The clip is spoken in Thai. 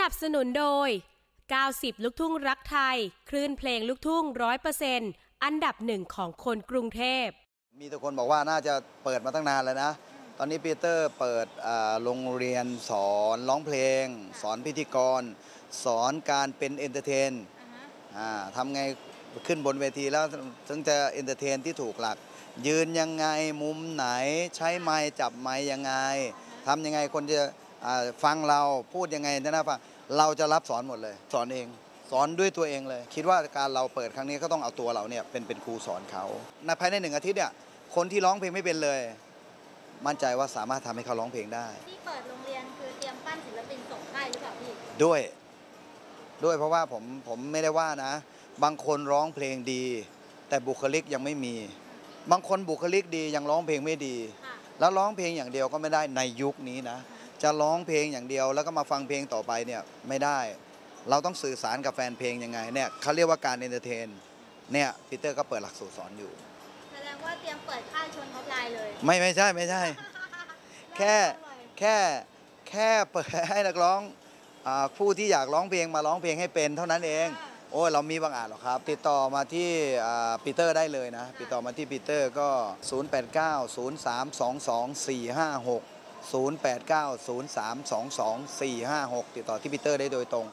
นับสนุนโดย 90 ลูกทุ่งรักไทย คลื่นเพลงลูกทุ่งร้อยเปอร์เซ็นต์อันดับหนึ่งของคนกรุงเทพ มีทุกคนบอกว่าน่าจะเปิดมาตั้งนานแล้วนะ ตอนนี้ปีเตอร์เปิดอ่าโรงเรียนสอนร้องเพลง สอนพิธีกร สอนการเป็นเอนเตอร์เทนอ่าทำไงขึ้นบนเวทีแล้วถึงจะเอนเตอร์เทนที่ถูกหลัก ยืนยังไงมุมไหนใช้ไม้จับไม้ยังไงทำยังไงคนจะอ่า ฟังเราพูดยังไงนะฟังเราจะรับสอนหมดเลย สอนเอง สอนด้วยตัวเองเลย คิดว่าการเราเปิดครั้งนี้ก็ต้องเอาตัวเราเนี่ยเป็นเป็นครูสอนเขาในภายในหนึ่งอาทิตย์เนี่ยคนที่ร้องเพลงไม่เป็นเลย มั่นใจว่าสามารถทำให้เขาร้องเพลงได้ที่เปิดโรงเรียนคือเตรียมปั้นศิลปินส่งค่ายหรือเปล่าพี่ด้วย ด้วยเพราะว่าผมผมไม่ได้ว่านะ บางคนร้องเพลงดี แต่บุคลิกยังไม่มี บางคนบุคลิกดียังร้องเพลงไม่ดีค่ะแล้วร้องเพลงอย่างเดียวก็ไม่ได้ในยุคนี้นะ จะร้องเพลงอย่างเดียว แล้วก็มาฟังเพลงต่อไปเนี่ยไม่ได้ เราต้องสื่อสารกับแฟนเพลงยังไงเนี่ยเขาเรียกว่าการเอนเตอร์เทนเนี่ยปีเตอร์ก็เปิดหลักสูตรสอนอยู่ แสดงว่าเตรียมเปิดค่ายชนท็อปไลน์เลย ไม่ไม่ใช่ไม่ใช่ แค่แค่แค่เปิดให้นักร้องอาผู้ที่อยากร้องเพลงมาร้องเพลงให้เป็นเท่านั้นเองโอ้ยเรามีบางอาจหรอกครับ ติดต่อมาที่อ่าปีเตอร์ได้เลยนะติดต่อมาที่ปีเตอร์ก็ 0890322456 ติดต่อที่พีเตอร์ได้โดยตรง